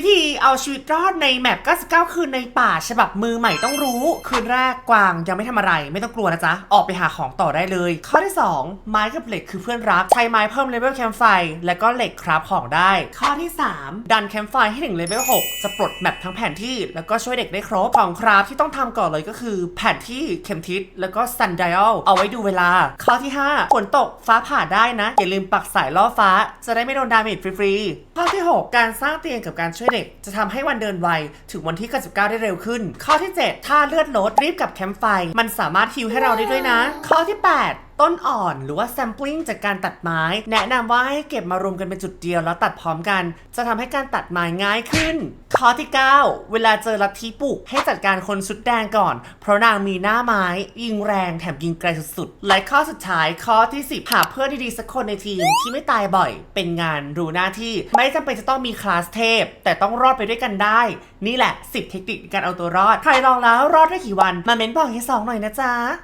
วิธีเอาชีวิตรอดในแมป99 คืนในป่าฉบับมือใหม่ต้องรู้ คืนแรกกวางยังไม่ทำอะไร ไม่ต้องกลัวนะจ๊ะ ออกไปหาของต่อได้เลย ข้อที่ 2 ไม้กับเหล็กคือเพื่อนรัก ใช้ไม้เพิ่มเลเวลแคมป์ไฟ แล้วก็เหล็กคราฟของได้ ข้อที่ 3 ดันแคมป์ไฟให้ถึงเลเวล6จะปลดแมปทั้งแผนที่ แล้วก็ช่วยเด็กได้ครบของคราฟที่ต้องทำก่อนเลยก็คือ แผนที่เข็มทิศแล้วก็ซันไดอลเอาไว้ดูเวลา ข้อที่5ฝนตกฟ้าผ่าได้นะอย่าลืมปักสายล่อฟ้า จะได้ไม่โดนดาเมจฟรีๆข้อที่ 6 การสร้างเตียงกับการช่วยเด็กจะทำให้วันเดินไว ถึงวันที่ 99 ได้เร็วขึ้น ข้อที่ 7 ถ้าเลือดลดรีบกับแคมป์ไฟ มันสามารถฮิวให้เราได้ด้วยนะ ข้อที่ 8 ต้นอ่อนหรือว่าแซมปลิ้งจากการตัดไม้ แนะนำว่าให้เก็บมารวมกันเป็นจุดเดียวแล้วตัดพร้อมกัน จะทำให้การตัดไม้ง่ายขึ้น ข้อที่ 9 เวลาเจอลัทธิปลุกให้จัดการคนชุดแดงก่อน เพราะนางมีหน้าไม้ ยิงแรงแถมยิงไกลสุดๆ และข้อสุดท้ายข้อที่ 10 หาเพื่อนดีๆสักคนในทีมที่ไม่ตายบ่อย เป็นงานรู้หน้าที่ไม่จำเป็นจะต้องมีคลาสเทพ แต่ต้องรอดไปด้วยกันได้ นี่แหละ 10 เทคนิคในการเอาตัวรอด ใครลองแล้วรอดได้กี่วัน มาเม้นบอกให้สองหน่อยนะจ๊ะ